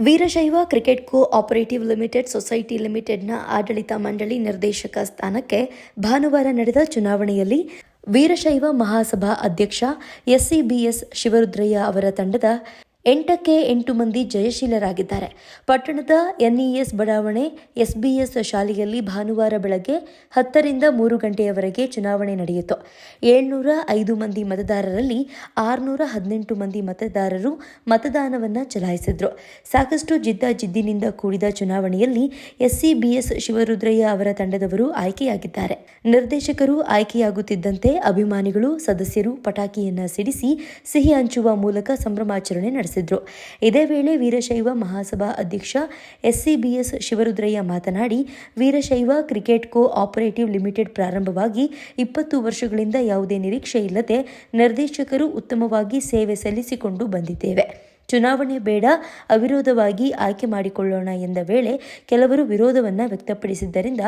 Veerashaiva cricket co operative limited society ಲಿಮಿಟೆಡ್ನ ಆಡಳಿತ ಮಂಡಳಿ ನಿರ್ದೇಶಕ ಸ್ಥಾನಕ್ಕೆ ಭಾನುವಾರ ನಡೆದ ಚುನಾವಣೆಯಲ್ಲಿ ವೀರಶೈವ ಮಹಾಸಭಾ ಅಧ್ಯಕ್ಷ ಎಸ್ಸಿಬಿಎಸ್ ಶಿವರುದ್ರಯ್ಯ ಅವರ ತಂಡದ ಎಂಟಕ್ಕೆ ಎಂಟು ಮಂದಿ ಜಯಶೀಲರಾಗಿದ್ದಾರೆ. ಪಟ್ಟಣದ ಎನ್ಇಎಸ್ ಬಡಾವಣೆ ಎಸ್ಬಿಎಸ್ ಶಾಲೆಯಲ್ಲಿ ಭಾನುವಾರ ಬೆಳಗ್ಗೆ ಹತ್ತರಿಂದ ಮೂರು ಗಂಟೆಯವರೆಗೆ ಚುನಾವಣೆ ನಡೆಯಿತು. ಏಳ್ನೂರ ಐದು ಮಂದಿ ಮತದಾರರಲ್ಲಿ ಆರುನೂರ ಹದಿನೆಂಟು ಮಂದಿ ಮತದಾರರು ಮತದಾನವನ್ನು ಚಲಾಯಿಸಿದ್ರು. ಸಾಕಷ್ಟು ಜಿದ್ದಾಜಿದ್ದಿನಿಂದ ಕೂಡಿದ ಚುನಾವಣೆಯಲ್ಲಿ ಎಸ್ಸಿಬಿಎಸ್ ಶಿವರುದ್ರಯ್ಯ ಅವರ ತಂಡದವರು ಆಯ್ಕೆಯಾಗಿದ್ದಾರೆ. ನಿರ್ದೇಶಕರು ಆಯ್ಕೆಯಾಗುತ್ತಿದ್ದಂತೆ ಅಭಿಮಾನಿಗಳು, ಸದಸ್ಯರು ಪಟಾಕಿಯನ್ನು ಸಿಡಿಸಿ ಸಿಹಿ ಹಂಚುವ ಮೂಲಕ ಸಂಭ್ರಮಾಚರಣೆ ನಡೆಸಿದ್ರು. ಇದೇ ವೇಳೆ ವೀರಶೈವ ಮಹಾಸಭಾ ಅಧ್ಯಕ್ಷ ಎಸ್ಸಿಬಿಎಸ್ ಶಿವರುದ್ರಯ್ಯ ಮಾತನಾಡಿ, Veerashaiva cricket co operative limited ಪ್ರಾರಂಭವಾಗಿ ಇಪ್ಪತ್ತು ವರ್ಷಗಳಿಂದ ಯಾವುದೇ ನಿರೀಕ್ಷೆ ಇಲ್ಲದೆ ನಿರ್ದೇಶಕರು ಉತ್ತಮವಾಗಿ ಸೇವೆ ಸಲ್ಲಿಸಿಕೊಂಡು ಬಂದಿದ್ದೇವೆ. ಚುನಾವಣೆ ಬೇಡ, ಅವಿರೋಧವಾಗಿ ಆಯ್ಕೆ ಮಾಡಿಕೊಳ್ಳೋಣ ಎಂದ ವೇಳೆ ಕೆಲವರು ವಿರೋಧವನ್ನ ವ್ಯಕ್ತಪಡಿಸಿದ್ದರಿಂದ,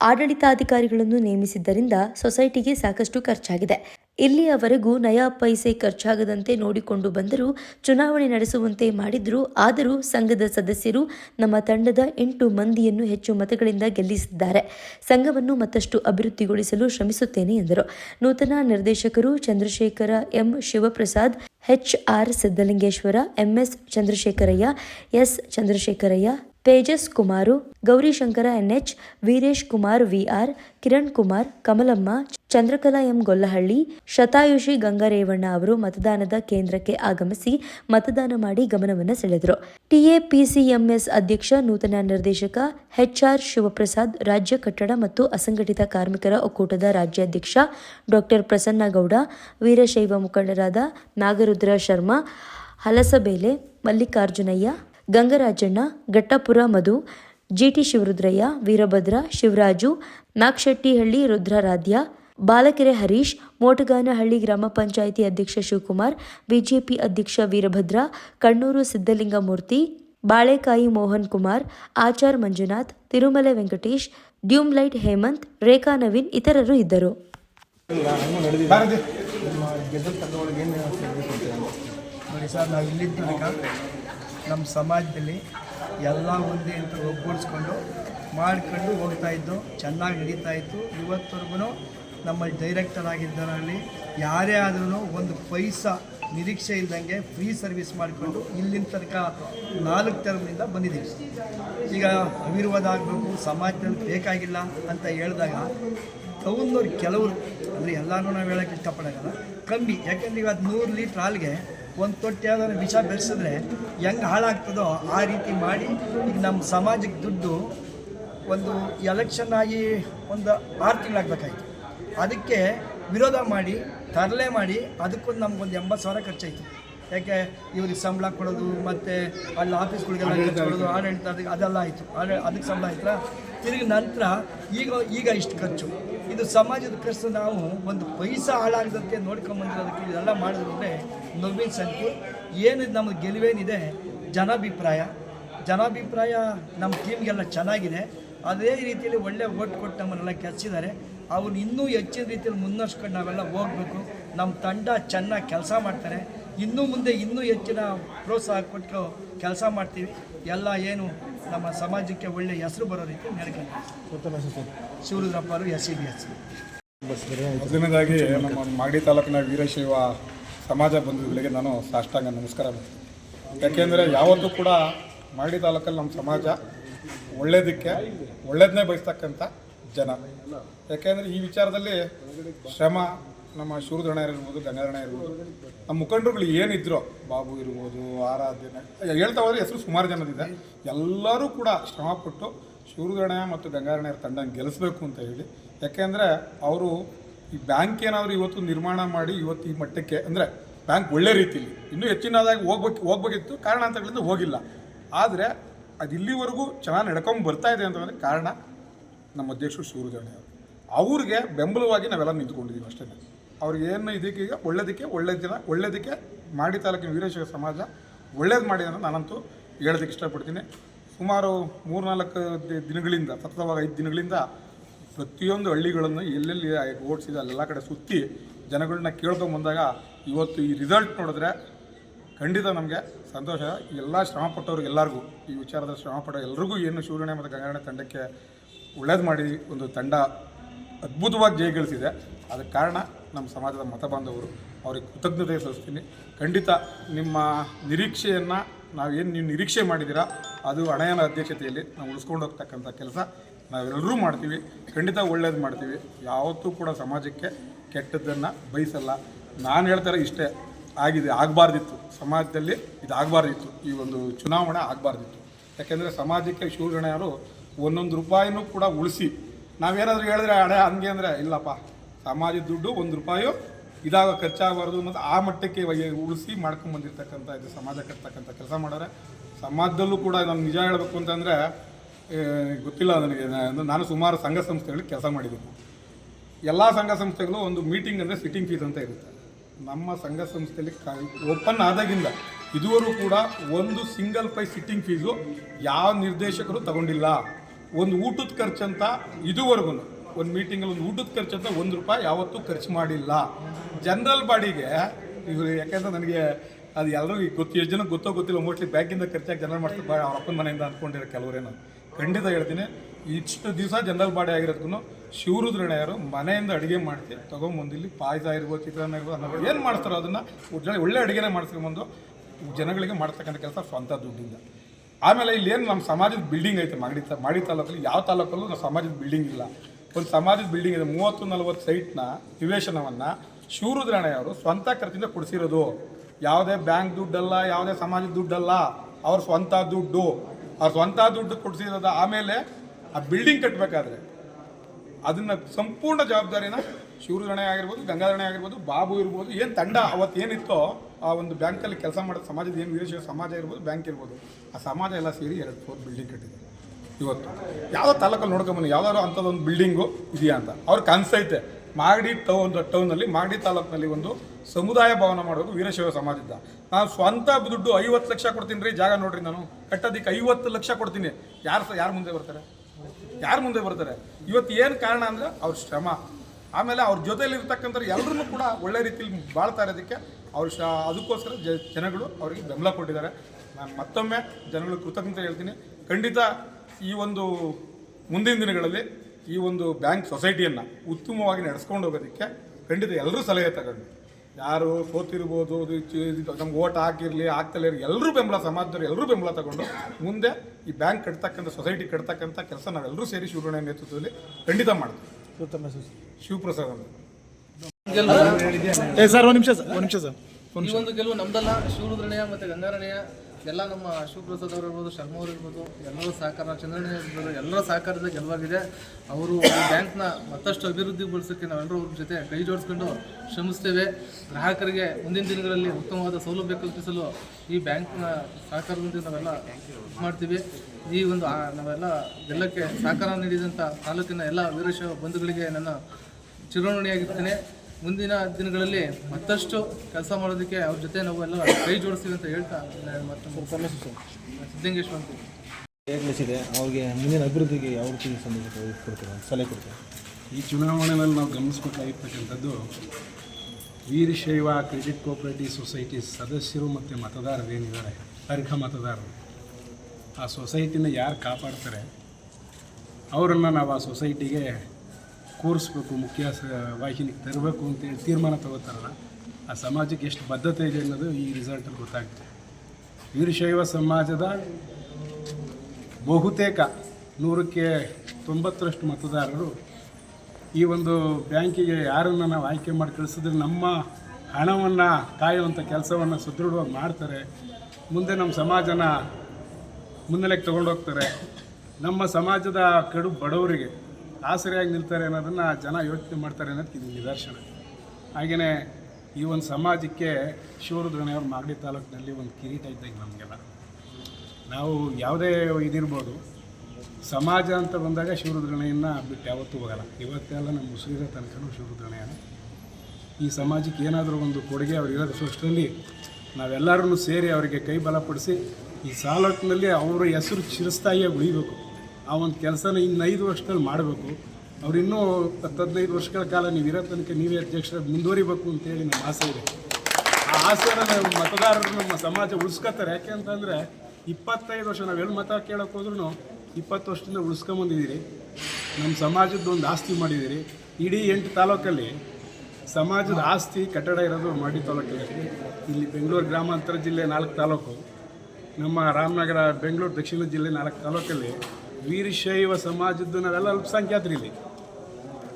ಆಡಳಿತಾಧಿಕಾರಿಗಳನ್ನು ನೇಮಿಸಿದ್ದರಿಂದ ಸೊಸೈಟಿಗೆ ಸಾಕಷ್ಟು ಖರ್ಚಾಗಿದೆ. ಇಲ್ಲಿಯವರೆಗೂ ನಯಾ ಪೈಸೆ ಖರ್ಚಾಗದಂತೆ ನೋಡಿಕೊಂಡು ಬಂದರೂ ಚುನಾವಣೆ ನಡೆಸುವಂತೆ ಮಾಡಿದ್ರು. ಆದರೂ ಸಂಘದ ಸದಸ್ಯರು ನಮ್ಮ ತಂಡದ ಎಂಟು ಮಂದಿಯನ್ನು ಹೆಚ್ಚು ಮತಗಳಿಂದ ಗೆಲ್ಲಿಸಿದ್ದಾರೆ. ಸಂಘವನ್ನು ಮತ್ತಷ್ಟು ಅಭಿವೃದ್ಧಿಗೊಳಿಸಲು ಶ್ರಮಿಸುತ್ತೇನೆ ಎಂದರು. ನೂತನ ನಿರ್ದೇಶಕರು Chandrashekhara M. Shivaprasad, H. R. Siddalingeshwara MS Chandrashekharaiah, S. Chandrashekharaiah Tejas Kumar Gowrishankara NH, Veeresh Kumar VR, Kiran Kumar, Kamalamma, Chandrakala M Gollahalli, ಶತಾಯುಷಿ Gangarevanna ಅವರು ಮತದಾನದ ಕೇಂದ್ರಕ್ಕೆ ಆಗಮಿಸಿ ಮತದಾನ ಮಾಡಿ ಗಮನವನ್ನು ಸೆಳೆದರು. ಟಿಎಪಿಸಿಎಂಎಸ್ ಅಧ್ಯಕ್ಷ, ನೂತನ ನಿರ್ದೇಶಕ ಎಚ್ಆರ್ ಶಿವಪ್ರಸಾದ್, ರಾಜ್ಯ ಕಟ್ಟಡ ಮತ್ತು ಅಸಂಘಟಿತ ಕಾರ್ಮಿಕರ ಒಕ್ಕೂಟದ ರಾಜ್ಯಾಧ್ಯಕ್ಷ ಡಾಕ್ಟರ್ ಪ್ರಸನ್ನಗೌಡ, ವೀರಶೈವ ಮುಖಂಡರಾದ ನಾಗರುದ್ರ ಶರ್ಮಾ, ಹಲಸಬೇಲೆ, ಮಲ್ಲಿಕಾರ್ಜುನಯ್ಯ ಗಂಗರಾಜಣ್ಣ, ಘಟ್ಟಪುರ ಮಧು, ಜಿಟಿ ಶಿವರುದ್ರಯ್ಯ, ವೀರಭದ್ರ, ಶಿವರಾಜು, ನಾಗಶೆಟ್ಟಿಹಳ್ಳಿ, ರುದ್ರಾರಾಧ್ಯ, ಬಾಲಕೆರೆ ಹರೀಶ್, ಮೋಟಗಾನಹಳ್ಳಿ ಗ್ರಾಮ ಪಂಚಾಯಿತಿ ಅಧ್ಯಕ್ಷ ಶಿವಕುಮಾರ್, ಬಿಜೆಪಿ ಅಧ್ಯಕ್ಷ ವೀರಭದ್ರ, ಕಣ್ಣೂರು ಸಿದ್ದಲಿಂಗಮೂರ್ತಿ ಬಾಳೆಕಾಯಿ ಮೋಹನ್ ಕುಮಾರ್, ಆಚಾರ್ ಮಂಜುನಾಥ್, ತಿರುಮಲೆ ವೆಂಕಟೇಶ್, ಡ್ಯೂಮ್ಲೈಟ್ ಹೇಮಂತ್, ರೇಖಾ ನವೀನ್ ಇತರರು ಇದ್ದರು. ನಮ್ಮ ಸಮಾಜದಲ್ಲಿ ಎಲ್ಲ ಒಂದೇ ಅಂತ ಒಗ್ಗೂಡಿಸ್ಕೊಂಡು ಮಾಡಿಕೊಂಡು ಹೋಗ್ತಾ ಇದ್ದು, ಚೆನ್ನಾಗಿ ನಡೀತಾ ಇತ್ತು ಇವತ್ತವರೆಗೂ ನಮ್ಮ ಡೈರೆಕ್ಟರ್ ಆಗಿದ್ದರಲ್ಲಿ ಯಾರೇ ಆದ್ರೂ ಒಂದು ಪೈಸಾ ನಿರೀಕ್ಷೆ ಇಲ್ದಂಗೆ ಫ್ರೀ ಸರ್ವಿಸ್ ಮಾಡಿಕೊಂಡು ಇಲ್ಲಿನ ತನಕ ನಾಲ್ಕು ಟರ್ಮ್ನಿಂದ ಬಂದಿದ್ದೀವಿ. ಈಗ ಅವಿರ್ವಾದ ಆಗಬೇಕು ಸಮಾಜದಲ್ಲಿ ಬೇಕಾಗಿಲ್ಲ ಅಂತ ಹೇಳಿದಾಗ ಟೌನ್ನವ್ರು ಕೆಲವರು, ಅಂದರೆ ಎಲ್ಲನೂ ನಾವು ಹೇಳೋಕ್ಕೆ ಇಷ್ಟಪಡೋಕ್ಕಲ್ಲ ಕಮ್ಮಿ. ಯಾಕೆಂದ್ರೆ ಇವತ್ತು ನೂರು ಲೀಟ್ರ್ ಹಾಲಿಗೆ ಒಂದು ತೊಟ್ಟಿ ಯಾವ್ದಾದ್ರು ವಿಷ ಬೆರೆಸಿದ್ರೆ ಹೆಂಗೆ ಹಾಳಾಗ್ತದೋ ಆ ರೀತಿ ಮಾಡಿ ಈಗ ನಮ್ಮ ಸಮಾಜಕ್ಕೆ ದುಡ್ಡು ಒಂದು ಎಲೆಕ್ಷನ್ ಆಗಿ ಒಂದು ಆರು ತಿಂಗಳಾಗಬೇಕಾಯ್ತು. ಅದಕ್ಕೆ ವಿರೋಧ ಮಾಡಿ ತರಲೆ ಮಾಡಿ ಅದಕ್ಕೊಂದು ನಮ್ಗೊಂದು ಎಂಬತ್ತು ಸಾವಿರ ಖರ್ಚಾಯ್ತು. ಯಾಕೆ ಇವ್ರಿಗೆ ಸಂಬಳ ಕೊಡೋದು ಮತ್ತು ಅಲ್ಲಿ ಆಫೀಸ್ಗಳಿಗೆಲ್ಲ ಕೊಡೋದು ಆಡಳಿತ. ಅದಕ್ಕೆ ಅದೆಲ್ಲ ಆಯಿತು. ಆಡ ಅದಕ್ಕೆ ಸಂಬಳ ಆಯ್ತಾ ತಿರುಗಿ ನಂತರ ಈಗ ಈಗ ಇಷ್ಟು ಖರ್ಚು. ಇದು ಸಮಾಜದ ಖರ್ಚು ನಾವು ಒಂದು ಪೈಸಾ ಹಾಳಾಗದಂತೆ ನೋಡ್ಕೊಂಬಂದಿರೋದಕ್ಕೆ ಇದೆಲ್ಲ ಮಾಡಿದ್ರು ನೋವಿನ ಸಂಖ್ಯೆ. ಏನು ನಮ್ಮ ಗೆಲುವೇನಿದೆ? ಜನಾಭಿಪ್ರಾಯ. ಜನಾಭಿಪ್ರಾಯ ನಮ್ಮ ಟೀಮ್ಗೆಲ್ಲ ಚೆನ್ನಾಗಿದೆ. ಅದೇ ರೀತಿಯಲ್ಲಿ ಒಳ್ಳೆ ಓಟ್ ಕೊಟ್ಟು ನಮ್ಮನ್ನೆಲ್ಲ ಕೆಲ್ಸಿದ್ದಾರೆ ಅವ್ರು ಇನ್ನೂ ಹೆಚ್ಚಿನ ರೀತಿಯಲ್ಲಿ ಮುನ್ನರ್ಸ್ಕೊಂಡು ನಾವೆಲ್ಲ ಹೋಗಬೇಕು. ನಮ್ಮ ತಂಡ ಚೆನ್ನಾಗಿ ಕೆಲಸ ಮಾಡ್ತಾರೆ. ಇನ್ನೂ ಮುಂದೆ ಇನ್ನೂ ಹೆಚ್ಚಿನ ಪ್ರೋತ್ಸಾಹ ಕೊಟ್ಟು ಕೆಲಸ ಮಾಡ್ತೀವಿ. ಎಲ್ಲ ಏನು ನಮ್ಮ ಸಮಾಜಕ್ಕೆ ಒಳ್ಳೆ ಹೆಸರು ಬರೋ ರೀತಿ ನಡ್ಕೊಂಡು ಶಿವರುದ್ರಪ್ಪರು ಎಸ್ ಸಿ ಬಿ ಎಸ್. ಮೊದಲನೇದಾಗಿ ನಮ್ಮ ಮಾಗಡಿ ತಾಲೂಕಿನ ವೀರಶೈವ ಸಮಾಜ ಬಂಧುಗಳಿಗೆ ನಾನು ಸಾಷ್ಟಾಂಗ ನಮಸ್ಕಾರ ಮಾಡ್ತೀನಿ. ಯಾಕೆಂದರೆ ಯಾವತ್ತೂ ಕೂಡ ಮಾಗಡಿ ತಾಲೂಕಲ್ಲಿ ನಮ್ಮ ಸಮಾಜ ಒಳ್ಳೇದಕ್ಕೆ ಒಳ್ಳೇದನ್ನೇ ಬಯಸ್ತಕ್ಕಂಥ ಜನ. ಯಾಕೆಂದರೆ ಈ ವಿಚಾರದಲ್ಲಿ ಶ್ರಮ ನಮ್ಮ ಶಿವರುದ್ರಣ ಇರ್ಬೋದು ಗಂಗಾಧರಣ ಇರ್ಬೋದು, ನಮ್ಮ ಮುಖಂಡರುಗಳು ಏನಿದ್ರು ಬಾಬು ಇರ್ಬೋದು ಆರಾಧ್ಯನೆ ಹೇಳ್ತಾ ಹೋದ್ರೆ ಹೆಸರು ಸುಮಾರು ಜನದಿದೆ. ಎಲ್ಲರೂ ಕೂಡ ಶ್ರಮಪಟ್ಟು ಶಿವರುದ್ರಣ ಮತ್ತು ಗಂಗಾಧರಣ ತಂಡ ಗೆಲ್ಲಿಸ್ಬೇಕು ಅಂತ ಹೇಳಿ. ಯಾಕೆಂದರೆ ಅವರು ಈ ಬ್ಯಾಂಕ್ ಏನಾದರೂ ಇವತ್ತು ನಿರ್ಮಾಣ ಮಾಡಿ ಇವತ್ತು ಈ ಮಟ್ಟಕ್ಕೆ, ಅಂದರೆ ಬ್ಯಾಂಕ್ ಒಳ್ಳೆ ರೀತಿಯಲ್ಲಿ ಇನ್ನೂ ಹೆಚ್ಚಿನದಾಗಿ ಹೋಗ್ಬೇಕು ಹೋಗ್ಬೇಕಿತ್ತು, ಕಾರಣಾಂತರಗಳಿಂದ ಹೋಗಿಲ್ಲ. ಆದರೆ ಅದು ಇಲ್ಲಿವರೆಗೂ ಚೆನ್ನಾಗಿ ನಡ್ಕೊಂಡು ಬರ್ತಾ ಇದೆ ಅಂತಂದರೆ ಕಾರಣ ನಮ್ಮ ಅಧ್ಯಕ್ಷರು ಶಿವರುದ್ರಣ ಅವರು ಅವ್ರಿಗೆ ಬೆಂಬಲವಾಗಿ ನಾವೆಲ್ಲ ನಿಂತ್ಕೊಂಡಿದ್ದೀವಿ ಅಷ್ಟೇ. ಅವ್ರಿಗೆ ಏನು ಇದಕ್ಕೆ ಈಗ ಒಳ್ಳೇದಕ್ಕೆ ಒಳ್ಳೆ ಜನ, ಒಳ್ಳೇದಕ್ಕೆ ಮಾಡಿ ತಾಲೂಕಿನ ವೀರೇಶ್ವರ ಸಮಾಜ ಒಳ್ಳೇದು ಮಾಡಿದೆ ಅಂತ ನಾನಂತೂ ಹೇಳೋದಕ್ಕೆ ಇಷ್ಟಪಡ್ತೀನಿ. ಸುಮಾರು ಮೂರ್ನಾಲ್ಕು ನಾಲ್ಕು ದಿನಗಳಿಂದ, ಸತತವಾಗಿ ಐದು ದಿನಗಳಿಂದ ಪ್ರತಿಯೊಂದು ಹಳ್ಳಿಗಳನ್ನು ಎಲ್ಲೆಲ್ಲಿ ಓಡಿಸಿದೆ ಅಲ್ಲೆಲ್ಲ ಕಡೆ ಸುತ್ತಿ ಜನಗಳನ್ನ ಕೇಳ್ಕೊಂಬಂದಾಗ ಇವತ್ತು ಈ ರಿಸಲ್ಟ್ ನೋಡಿದ್ರೆ ಖಂಡಿತ ನಮಗೆ ಸಂತೋಷ. ಎಲ್ಲ ಶ್ರಮಪಟ್ಟವ್ರಿಗೆ ಎಲ್ಲರಿಗೂ, ಈ ವಿಚಾರದಲ್ಲಿ ಶ್ರಮಪಟ್ಟ ಎಲ್ರಿಗೂ ಏನು ಶಿವರಣೆ ಮತ್ತು ಗಂಗಾರಣೆ ತಂಡಕ್ಕೆ ಒಳ್ಳೇದು ಮಾಡಿ ಒಂದು ತಂಡ ಅದ್ಭುತವಾಗಿ ಜಯಗಳಿಸಿದೆ ಅದಕ್ಕೆ ಕಾರಣ ನಮ್ಮ ಸಮಾಜದ ಮತ ಬಾಂಧವರು, ಅವ್ರಿಗೆ ಕೃತಜ್ಞತೆ ಸಲ್ಲಿಸ್ತೀನಿ. ಖಂಡಿತ ನಿಮ್ಮ ನಿರೀಕ್ಷೆಯನ್ನು ನಾವೇನು ನೀವು ನಿರೀಕ್ಷೆ ಮಾಡಿದ್ದೀರಾ ಅದು ಹಣೆಯನ ಅಧ್ಯಕ್ಷತೆಯಲ್ಲಿ ನಾವು ಉಳಿಸ್ಕೊಂಡು ಹೋಗ್ತಕ್ಕಂಥ ಕೆಲಸ ನಾವೆಲ್ಲರೂ ಮಾಡ್ತೀವಿ. ಖಂಡಿತ ಒಳ್ಳೇದು ಮಾಡ್ತೀವಿ. ಯಾವತ್ತೂ ಕೂಡ ಸಮಾಜಕ್ಕೆ ಕೆಟ್ಟದ್ದನ್ನು ಬಯಸಲ್ಲ. ನಾನು ಹೇಳ್ತಾರೆ ಇಷ್ಟೇ. ಆಗಿದೆ, ಆಗಬಾರ್ದಿತ್ತು. ಸಮಾಜದಲ್ಲಿ ಇದು ಆಗಬಾರ್ದಿತ್ತು. ಈ ಒಂದು ಚುನಾವಣೆ ಆಗಬಾರ್ದಿತ್ತು. ಯಾಕೆಂದರೆ ಸಮಾಜಕ್ಕೆ ಶಿವಗಣೆಯವರು ಒಂದೊಂದು ರೂಪಾಯಿನೂ ಕೂಡ ಉಳಿಸಿ ನಾವೇನಾದರೂ ಹೇಳಿದ್ರೆ ಹಣೆ ಹಂಗೆ ಅಂದರೆ, ಇಲ್ಲಪ್ಪ. ಸಮಾಜದ ದುಡ್ಡು ಒಂದು ರೂಪಾಯೋ ಇದಾಗ ಖರ್ಚಾಗಬಾರ್ದು ಅನ್ನೋದು ಆ ಮಟ್ಟಕ್ಕೆ ಉಳಿಸಿ ಮಾಡ್ಕೊಂಡು ಬಂದಿರ್ತಕ್ಕಂಥ ಇದು ಸಮಾಜ ಕಟ್ತಕ್ಕಂಥ ಕೆಲಸ ಮಾಡೋರೆ. ಸಮಾಜದಲ್ಲೂ ಕೂಡ ನಾನು ನಿಜ ಹೇಳಬೇಕು ಅಂತಂದರೆ ಗೊತ್ತಿಲ್ಲ ನನಗೆ. ನಾನು ಸುಮಾರು ಸಂಘ ಸಂಸ್ಥೆಗಳಿಗೆ ಕೆಲಸ ಮಾಡಿದ್ದೀನಿ. ಎಲ್ಲ ಸಂಘ ಸಂಸ್ಥೆಗಳು ಒಂದು ಮೀಟಿಂಗ್ ಅಂದರೆ ಸಿಟ್ಟಿಂಗ್ ಫೀಸ್ ಅಂತ ಇರುತ್ತೆ. ನಮ್ಮ ಸಂಘ ಸಂಸ್ಥೆಯಲ್ಲಿ ಓಪನ್ ಆದಾಗಿಂದ ಇದುವರೆಗೂ ಕೂಡ ಒಂದು ಸಿಂಗಲ್ ಪೈ ಸಿಟ್ಟಿಂಗ್ ಫೀಸು ಯಾವ ನಿರ್ದೇಶಕರು ತಗೊಂಡಿಲ್ಲ. ಒಂದು ಊಟದ ಖರ್ಚಂತ ಇದುವರೆಗೂ ಒಂದು ಮೀಟಿಂಗಲ್ಲಿ ಒಂದು ಊಟದ ಖರ್ಚು ಅಂತ ಒಂದು ರೂಪಾಯಿ ಯಾವತ್ತೂ ಖರ್ಚು ಮಾಡಿಲ್ಲ. ಜನರಲ್ ಬಾಡಿಗೆ, ಇವರು ಯಾಕೆಂದ್ರೆ ನನಗೆ ಅದು ಎಲ್ಲರೂ ಗೊತ್ತು, ಎಷ್ಟು ಜನ ಗೊತ್ತೋ ಗೊತ್ತಿಲ್ಲ ಮೋಸ್ಟ್ಲಿ ಬ್ಯಾಂಕಿಂದ ಖರ್ಚಾಗಿ ಜನರಲ್ ಮಾಡ್ತಾರೆ ಅವ್ರ ಅಪ್ಪನ ಮನೆಯಿಂದ ಅಂದ್ಕೊಂಡಿರೋ ಕೆಲವರೇನು ಖಂಡಿತ ಹೇಳ್ತೀನಿ, ಇಷ್ಟು ದಿವಸ ಜನರಲ್ ಬಾಡಿ ಆಗಿರೋದಕ್ಕೂ ಶಿವರುದ್ರಣ್ಣಯ್ಯರು ಮನೆಯಿಂದ ಅಡುಗೆ ಮಾಡ್ತಿ ತೊಗೊಂಬಂದಿಲ್ಲಿ ಪಾಯಸ ಇರ್ಬೋದು, ಚಿತ್ರಾನ್ನ ಇರ್ಬೋದು ಅನ್ನೋದು ಏನು ಮಾಡ್ತಾರೋ ಅದನ್ನು ಒಳ್ಳೆ ಒಳ್ಳೆ ಅಡುಗೆನೇ ಮಾಡಿಸ್ಕೊಂಬಂದು ಜನಗಳಿಗೆ ಮಾಡ್ತಕ್ಕಂಥ ಕೆಲಸ ಸ್ವಂತ ದುಡ್ಡಿಂದ. ಆಮೇಲೆ ಇಲ್ಲಿ ಏನು ನಮ್ಮ ಸಮಾಜದ ಬಿಲ್ಡಿಂಗ್ ಐತೆ ತಾ- ಮಾಡಿ ತಾಲೂಕಲ್ಲಿ ಯಾವ ತಾಲೂಕಲ್ಲೂ ನಮ್ಮ ಸಮಾಜದ ಬಿಲ್ಡಿಂಗ್ ಇಲ್ಲ. ಒಂದು ಸಮಾಜದ ಬಿಲ್ಡಿಂಗ್ ಇದೆ, ಮೂವತ್ತು ನಲವತ್ತು ಸೈಟ್ನ ನಿವೇಶನವನ್ನು ಅವರು ಸ್ವಂತ ಖರ್ಚಿಂದ ಕೊಡಿಸಿರೋದು. ಯಾವುದೇ ಬ್ಯಾಂಕ್ ದುಡ್ಡಲ್ಲ, ಯಾವುದೇ ಸಮಾಜದ ದುಡ್ಡಲ್ಲ, ಅವ್ರ ಸ್ವಂತ ದುಡ್ಡು. ಅವ್ರ ಸ್ವಂತ ದುಡ್ಡು ಕೊಡಿಸಿರೋದು ಆಮೇಲೆ ಆ ಬಿಲ್ಡಿಂಗ್ ಕಟ್ಟಬೇಕಾದ್ರೆ ಅದನ್ನ ಸಂಪೂರ್ಣ ಜವಾಬ್ದಾರಿನ ಶಿವರುಗಣೆ ಆಗಿರ್ಬೋದು ಗಂಗಾಧರಣೆ ಆಗಿರ್ಬೋದು, ಬಾಬು ಇರ್ಬೋದು, ಏನು ತಂಡ ಅವತ್ತು ಏನಿತ್ತೋ ಆ ಒಂದು ಬ್ಯಾಂಕಲ್ಲಿ ಕೆಲಸ ಮಾಡೋದು ಸಮಾಜದ ಏನು ವಿಶೇಷ ಸಮಾಜ ಇರ್ಬೋದು ಬ್ಯಾಂಕ್ ಇರ್ಬೋದು, ಆ ಸಮಾಜ ಎಲ್ಲ ಸೇರಿ ಎರಡು ಫೋರ್ ಬಿಲ್ಡಿಂಗ್ ಕಟ್ಟಿದೆ ಇವತ್ತು. ಯಾವುದೋ ತಾಲೂಕಲ್ಲಿ ನೋಡ್ಕೊಂಬನ್ನಿ ಯಾವ್ದಾದ್ರು ಅಂಥದ್ದೊಂದು ಬಿಲ್ಡಿಂಗು ಇದೆಯಾ ಅಂತ. ಅವ್ರ ಕನಸೈತೆ ಮಾಗಡಿ ಟೌನ್ ಟೌನಲ್ಲಿ ಮಾಗಡಿ ತಾಲೂಕಿನಲ್ಲಿ ಒಂದು ಸಮುದಾಯ ಭವನ ಮಾಡೋದು ವೀರಶೈವ ಸಮಾಜದ ನಾನು ಸ್ವಂತ ದುಡ್ಡು ಐವತ್ತು ಲಕ್ಷ ಕೊಡ್ತೀನಿ ರೀ, ಜಾಗ ನೋಡ್ರಿ ನಾನು. ಕಟ್ಟೋದಕ್ಕೆ ಐವತ್ತು ಲಕ್ಷ ಕೊಡ್ತೀನಿ. ಯಾರು ಯಾರು ಮುಂದೆ ಬರ್ತಾರೆ? ಯಾರು ಮುಂದೆ ಬರ್ತಾರೆ? ಇವತ್ತು ಏನು ಕಾರಣ ಅಂದರೆ ಅವ್ರ ಶ್ರಮ. ಆಮೇಲೆ ಅವ್ರ ಜೊತೆಲಿ ಇರ್ತಕ್ಕಂಥವ್ರು ಎಲ್ಲರೂ ಕೂಡ ಒಳ್ಳೆ ರೀತಿಯಲ್ಲಿ ಬಾಳ್ತಾ ಇರೋದಕ್ಕೆ ಅವ್ರ ಶ, ಅದಕ್ಕೋಸ್ಕರ ಜನಗಳು ಅವರಿಗೆ ಬೆಂಬಲ ಕೊಟ್ಟಿದ್ದಾರೆ. ನಾನು ಮತ್ತೊಮ್ಮೆ ಜನಗಳು ಕೃತಜ್ಞತೆ ಹೇಳ್ತೀನಿ. ಖಂಡಿತ ಈ ಒಂದು ಮುಂದಿನ ದಿನಗಳಲ್ಲಿ ಈ ಒಂದು ಬ್ಯಾಂಕ್ ಸೊಸೈಟಿಯನ್ನು ಉತ್ತಮವಾಗಿ ನಡೆಸ್ಕೊಂಡು ಹೋಗೋದಕ್ಕೆ ಖಂಡಿತ ಎಲ್ಲರೂ ಸಲಹೆ ತಗೊಂಡು ಯಾರು ಸೋತಿರ್ಬೋದು ನಮ್ಗೆ ಓಟ್ ಹಾಕಿರಲಿ ಆಗ್ತಲೇ ಇರಲಿ ಎಲ್ಲರೂ ಬೆಂಬಲ ಸಮಾಜದವರು ಎಲ್ಲರೂ ಬೆಂಬಲ ತಗೊಂಡು ಮುಂದೆ ಈ ಬ್ಯಾಂಕ್ ಕಟ್ತಕ್ಕಂಥ ಸೊಸೈಟಿ ಕಟ್ತಕ್ಕಂಥ ಕೆಲಸ ನಾವೆಲ್ಲರೂ ಸೇರಿ ಶಿವರುಣ ನೇತೃತ್ವದಲ್ಲಿ ಖಂಡಿತ ಮಾಡ್ತೀವಿ. ಶಿವಪ್ರಸಾದ್ ಅಂತ ಸರ್ ಒಂದು ನಿಮಿಷ ಸರ್ ಒಂದು ನಿಮಿಷ ಸರ್ ಈ ಒಂದು ಕೆಲವು ನಮ್ದಲ್ಲ ಶಿವರುದ್ರಣಯ ಮತ್ತು ಗಂಗಾರಣ್ಣಯ್ಯ ಎಲ್ಲ ನಮ್ಮ ಅಶೋಕ್ ಇರ್ಬೋದು, ಶರ್ಮಾ ಅವರು ಇರ್ಬೋದು, ಎಲ್ಲರ ಸಹಕಾರ, ಚಂದ್ರಣ್ಣ ಇರ್ಬೋದು, ಎಲ್ಲರ ಸಹಕಾರದ ಗೆಲುವಾಗಿದೆ. ಅವರು ಈ ಬ್ಯಾಂಕ್ನ ಮತ್ತಷ್ಟು ಅಭಿವೃದ್ಧಿಗೊಳಿಸೋಕ್ಕೆ ನಾವೆಲ್ಲರೂ ಅವ್ರ ಜೊತೆ ಕೈ ಜೋಡಿಸ್ಕೊಂಡು ಶ್ರಮಿಸ್ತೇವೆ. ಗ್ರಾಹಕರಿಗೆ ಮುಂದಿನ ದಿನಗಳಲ್ಲಿ ಉತ್ತಮವಾದ ಸೌಲಭ್ಯ ಕಲ್ಪಿಸಲು ಈ ಬ್ಯಾಂಕ್ನ ಸಹಕಾರದೊಂದಿಗೆ ನಾವೆಲ್ಲ ಮಾಡ್ತೀವಿ. ಈ ಒಂದು ನಾವೆಲ್ಲ ಗೆಲ್ಲಕ್ಕೆ ಸಹಕಾರ ನೀಡಿದಂಥ ತಾಲೂಕಿನ ಎಲ್ಲ ವೀರಶೈವ ಬಂಧುಗಳಿಗೆ ನನ್ನ ಚಿರೋಣಿಯಾಗಿರ್ತೇನೆ ಮುಂದಿನ ದಿನಗಳಲ್ಲಿ ಮತ್ತಷ್ಟು ಕೆಲಸ ಮಾಡೋದಕ್ಕೆ ಅವ್ರ ಜೊತೆ ನಾವು ಎಲ್ಲ ಕೈ ಜೋಡಿಸ್ತೀವಿ ಅಂತ ಹೇಳ್ತಾ ಸಿದ್ಧಲಿಂಗೇಶ್ವರ ಅಂತ. ಅವ್ರಿಗೆ ಮುಂದಿನ ಅಭಿವೃದ್ಧಿಗೆ ಯಾವ ರೀತಿ ಸಂಬಂಧ ಕೊಡ್ತೀರಾ? ಸಲಹೆ ಕೊಡ್ತೀರಾ? ಈ ಚುನಾವಣೆಯಲ್ಲಿ ನಾವು ಗಮನಿಸಬೇಕಾಗಿರ್ತಕ್ಕಂಥದ್ದು ವೀರಶೈವ ಕ್ರೆಡಿಟ್ ಕೋಆಪರೇಟಿವ್ ಸೊಸೈಟಿ ಸದಸ್ಯರು ಮತ್ತು ಮತದಾರರು ಏನಿದ್ದಾರೆ? ಅರ್ಹ ಮತದಾರರು. ಆ ಸೊಸೈಟಿನ ಯಾರು ಕಾಪಾಡ್ತಾರೆ? ಅವರನ್ನು ನಾವು ಆ ಸೊಸೈಟಿಗೆ ಕೂರಿಸ್ಬೇಕು ಮುಖ್ಯ ವಾಹಿನಿಗೆ ತರಬೇಕು ಅಂತೇಳಿ ತೀರ್ಮಾನ ತಗೋತಾರಲ್ಲ, ಆ ಸಮಾಜಕ್ಕೆ ಎಷ್ಟು ಬದ್ಧತೆ ಇದೆ ಅನ್ನೋದು ಈ ರಿಸಲ್ಟಲ್ಲಿ ಗೊತ್ತಾಗುತ್ತೆ ವೀರಶೈವ ಸಮಾಜದ ಬಹುತೇಕ ನೂರಕ್ಕೆ ತೊಂಬತ್ತರಷ್ಟು ಮತದಾರರು ಈ ಒಂದು ಬ್ಯಾಂಕಿಗೆ ಯಾರನ್ನು ನಾವು ಆಯ್ಕೆ ಮಾಡಿ ಕಳಿಸಿದ್ರೆ ನಮ್ಮ ಹಣವನ್ನು ಕಾಯುವಂಥ ಕೆಲಸವನ್ನು ಸುದೃಢವಾಗಿ ಮಾಡ್ತಾರೆ. ಮುಂದೆ ನಮ್ಮ ಸಮಾಜನ ಮುನ್ನೆಲೆಗೆ ತೊಗೊಂಡೋಗ್ತಾರೆ ನಮ್ಮ ಸಮಾಜದ ಕಡು ಬಡವರಿಗೆ ಆಸರೆಯಾಗಿ ನಿಲ್ತಾರೆ ಅನ್ನೋದನ್ನು ಜನ ಯೋಚನೆ ಮಾಡ್ತಾರೆ ಅನ್ನೋದಕ್ಕೆ ಇದು ನಿದರ್ಶನ. ಹಾಗೆಯೇ ಈ ಒಂದು ಸಮಾಜಕ್ಕೆ ಶಿವರುದ್ರಣ್ಣವ್ರ ಮಾಗಡಿ ತಾಲೂಕಿನಲ್ಲಿ ಒಂದು ಕಿರೀಟ ಇದ್ದಂಗೆ ನಮಗೆಲ್ಲ ನಾವು ಯಾವುದೇ ಇದಿರ್ಬೋದು, ಸಮಾಜ ಅಂತ ಬಂದಾಗ ಶಿವರುದ್ರಣೆಯನ್ನು ಬಿಟ್ಟು ಯಾವತ್ತೂ ಹೋಗಲ್ಲ. ಇವತ್ತೆಲ್ಲ ನಮ್ಮ ಉಸಿರಿರೋ ತನಕನೂ ಶಿವರುದ್ರಣೆಯ ಈ ಸಮಾಜಕ್ಕೆ ಏನಾದರೂ ಒಂದು ಕೊಡುಗೆ ಅವ್ರು ಸೃಷ್ಟಿಯಲ್ಲಿ ನಾವೆಲ್ಲರೂ ಸೇರಿ ಅವರಿಗೆ ಕೈ ಬಲಪಡಿಸಿ ಈ ತಾಲೂಕಿನಲ್ಲಿ ಅವರ ಹೆಸರು ಚಿರಸ್ಥಾಯಿಯಾಗಿ ಉಳಿಬೇಕು. ಆ ಒಂದು ಕೆಲಸನ ಇನ್ನು ಐದು ವರ್ಷದಲ್ಲಿ ಮಾಡಬೇಕು. ಅವ್ರು ಇನ್ನೂ ಹತ್ತು ಹದಿನೈದು ವರ್ಷಗಳ ಕಾಲ ನೀವು ಇರೋ ತನಕ ನೀವೇ ಅಧ್ಯಕ್ಷರಾಗಿ ಮುಂದುವರಿಬೇಕು ಅಂತೇಳಿ ನಮ್ಮ ಆಸೆ ಇದೆ. ಆ ಆಸೆನ ಮತದಾರರು ನಮ್ಮ ಸಮಾಜ ಉಳಿಸ್ಕೊತಾರೆ. ಯಾಕೆ ಅಂತಂದರೆ ಇಪ್ಪತ್ತೈದು ವರ್ಷ ನಾವು ಮತ ಕೇಳೋಕೆ ಹೋದ್ರೂ ಇಪ್ಪತ್ತು ವರ್ಷದಿಂದ ಉಳಿಸ್ಕೊಂಬಂದಿದ್ದೀರಿ ನಮ್ಮ ಸಮಾಜದ ಒಂದು ಆಸ್ತಿ ಮಾಡಿದ್ದೀರಿ. ಇಡೀ ಎಂಟು ತಾಲೂಕಲ್ಲಿ ಸಮಾಜದ ಆಸ್ತಿ ಕಟ್ಟಡ ಇರೋದು ಮಾಡಿ ತಾಲೂಕಲ್ಲಿ. ಇಲ್ಲಿ ಬೆಂಗಳೂರು ಗ್ರಾಮಾಂತರ ಜಿಲ್ಲೆ ನಾಲ್ಕು ತಾಲೂಕು. ನಮ್ಮ ರಾಮನಗರ, ಬೆಂಗಳೂರು, ದಕ್ಷಿಣ ಜಿಲ್ಲೆ ನಾಲ್ಕು ತಾಲೂಕಲ್ಲಿ ವೀರಶೈವ ಸಮಾಜದ್ದು ನಾವೆಲ್ಲ ಅಲ್ಪಸಂಖ್ಯಾತರು ಇಲ್ಲಿ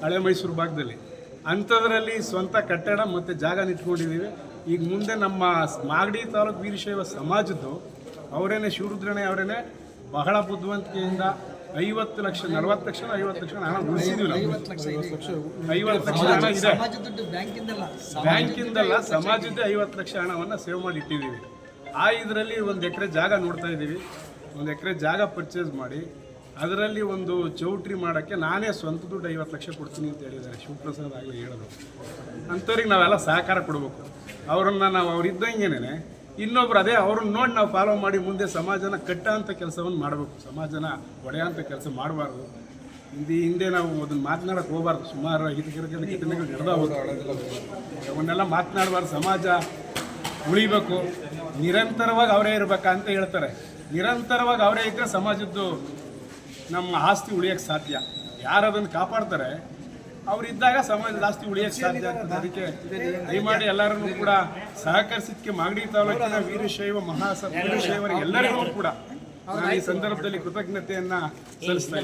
ಹಳೆ ಮೈಸೂರು ಭಾಗದಲ್ಲಿ. ಅಂಥದ್ರಲ್ಲಿ ಸ್ವಂತ ಕಟ್ಟಡ ಮತ್ತು ಜಾಗ ನಿಟ್ಕೊಂಡಿದ್ದೀವಿ ಈಗ ಮುಂದೆ ನಮ್ಮ ಮಾಗಡಿ ತಾಲೂಕು ವೀರಶೈವ ಸಮಾಜದ್ದು ಅವರೇನೆ ಶಿವರುದ್ರನೇ ಅವರೇನೆ ಬಹಳ ಬುದ್ಧಿವಂತಿಕೆಯಿಂದ ಐವತ್ತು ಲಕ್ಷ ನಲವತ್ತು ಲಕ್ಷ ಐವತ್ತು ಲಕ್ಷ ಹಣ ಉಳಿಸಿದ್ವಿ ನಾವು. ಐವತ್ತು ಲಕ್ಷ ಹಣ ಇದೆ. ಬ್ಯಾಂಕಿಂದಲ್ಲ. ಸಮಾಜದ ಐವತ್ತು ಲಕ್ಷ ಹಣವನ್ನು ಸೇವ್ ಮಾಡಿ ಇಟ್ಟಿದ್ದೀವಿ ಆ ಇದರಲ್ಲಿ ಒಂದು ಎಕರೆ ಜಾಗ ನೋಡ್ತಾ ಇದ್ದೀವಿ. ಒಂದು ಎಕರೆ ಜಾಗ ಪರ್ಚೇಸ್ ಮಾಡಿ ಅದರಲ್ಲಿ ಒಂದು ಚೌಟ್ರಿ ಮಾಡೋಕ್ಕೆ ನಾನೇ ಸ್ವಂತ ದುಡ್ಡು ಐವತ್ತು ಲಕ್ಷ ಕೊಡ್ತೀನಿ ಅಂತ ಹೇಳಿದ್ದಾರೆ. ಶಿವಪ್ರಸಾದ್ ಆಗಲಿ ಹೇಳೋದು ಅಂಥವ್ರಿಗೆ ನಾವೆಲ್ಲ ಸಹಕಾರ ಕೊಡಬೇಕು. ಅವರನ್ನು ನಾವು ಅವ್ರು ಇದ್ದಂಗೆನೇ ಇನ್ನೊಬ್ರು ಅದೇ ಅವ್ರನ್ನ ನೋಡಿ ನಾವು ಫಾಲೋ ಮಾಡಿ ಮುಂದೆ ಸಮಾಜನ ಕಟ್ಟ ಅಂತ ಕೆಲಸವನ್ನು ಮಾಡಬೇಕು. ಸಮಾಜನ ಒಡೆಯೋಂಥ ಕೆಲಸ ಮಾಡಬಾರ್ದು. ಹಿಂದೆ ಹಿಂದೆ ನಾವು ಅದನ್ನು ಮಾತನಾಡಕ್ಕೆ ಹೋಗಬಾರ್ದು. ಸುಮಾರು ಹಿತಕರ ಘಟನೆಗಳು ನಡೆದಾವು ಅವನ್ನೆಲ್ಲ ಮಾತನಾಡಬಾರ್ದು. ಸಮಾಜ ಉಳಿಬೇಕು. ನಿರಂತರವಾಗಿ ಅವರೇ ಇರಬೇಕಾ ಅಂತ ಹೇಳ್ತಾರೆ. ನಿರಂತರವಾಗಿ ಅವರೇ ಇದ್ದರೆ ಸಮಾಜದ್ದು ನಮ್ಮ ಆಸ್ತಿ ಉಳಿಯೋಕ್ಕೆ ಸಾಧ್ಯ. ಯಾರು ಅದನ್ನು ಕಾಪಾಡ್ತಾರೆ? ಅವರಿದ್ದಾಗ ಸಮಾಜದ ಆಸ್ತಿ ಉಳಿಯೋಕ್ಕೆ ಸಾಧ್ಯ ಅದಕ್ಕೆ ದಯಮಾಡಿ ಎಲ್ಲರನ್ನೂ ಕೂಡ ಸಹಕರಿಸಿದ್ದಕ್ಕೆ ಮಾಗಡಿ ತಾಲೂಕಿನ ವೀರಶೈವ ಮಹಾಸ ವೀರಶೈವರಿಗೆ ಎಲ್ಲರಿಗೂ ಕೂಡ ಈ ಸಂದರ್ಭದಲ್ಲಿ ಕೃತಜ್ಞತೆಯನ್ನು ಸಲ್ಲಿಸ್ತಾ